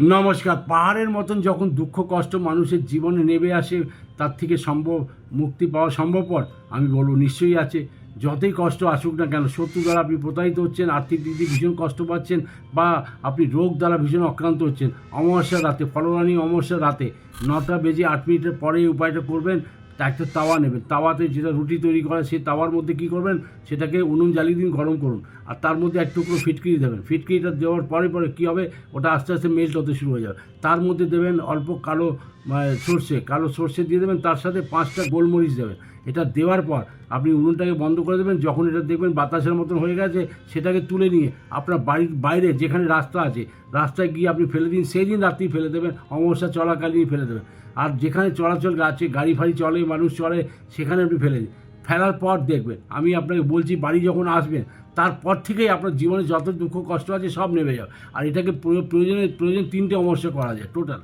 নমস্কার। পাহাড়ের মতন যখন দুঃখ, কষ্ট মানুষের জীবনে নেমে আসে, তার থেকে সম্ভব, মুক্তি পাওয়া সম্ভবপর, আমি বলব নিশ্চয়ই আছে। যতই কষ্ট আসুক না কেন, শত্রু দ্বারা আপনি প্রতারিত হচ্ছেন, আর্থিক দিক দিয়ে ভীষণ কষ্ট পাচ্ছেন, বা আপনি রোগ দ্বারা ভীষণ আক্রান্ত হচ্ছেন, অমাবস্যার রাতে, ফলরানি অমাবস্যার রাতে, নটা বেজে আট মিনিটের পরে এই উপায়টা করবেন একটা তাওয়া নেবেন। তাওয়াতে যেটা রুটি তৈরি করা সেই তাওয়ার মধ্যে কী করবেন? সেটাকে উনুন জ্বালিয়ে দিন, গরম করুন। আর তার মধ্যে এক টুকরো ফিটকিরি দেবেন। ফিটকিরিটা দেওয়ার পরে পরে কী হবে? ওটা আস্তে আস্তে মেল্ট হতে শুরু হয়ে যাবে। তার মধ্যে দেবেন অল্প কালো আহ, সর্ষে কালো সর্ষে দিয়ে দেবেন তার সাথে পাঁচটা গোলমরিচ দেবেন। এটা দেওয়ার পর আপনি উনুনটাকে বন্ধ করে দেবেন। যখন এটা দেখবেন বাতাসের মতন হয়ে গেছে সেটাকে তুলে নিয়ে আপনার বাড়ির বাইরে যেখানে রাস্তা আছে রাস্তায় গিয়ে আপনি ফেলে দিন সেই দিন রাত্রি ফেলে দেবেন অমাবস্যা চলাকালীনই ফেলে দেবেন। আর যেখানে চলাচল আছে গাড়ি ফাড়ি চলে মানুষ চলে সেখানে আপনি ফেলে দিন। ফেলার পর দেখবেন আমি আপনাকে বলছি, বাড়ি যখন আসবেন তারপর থেকেই আপনার জীবনে যত দুঃখ কষ্ট আছে সব নেমে যাবে। আর এটাকে প্রয়োজনে, প্রয়োজন তিনটে অবশ্য করা যায়, টোটাল।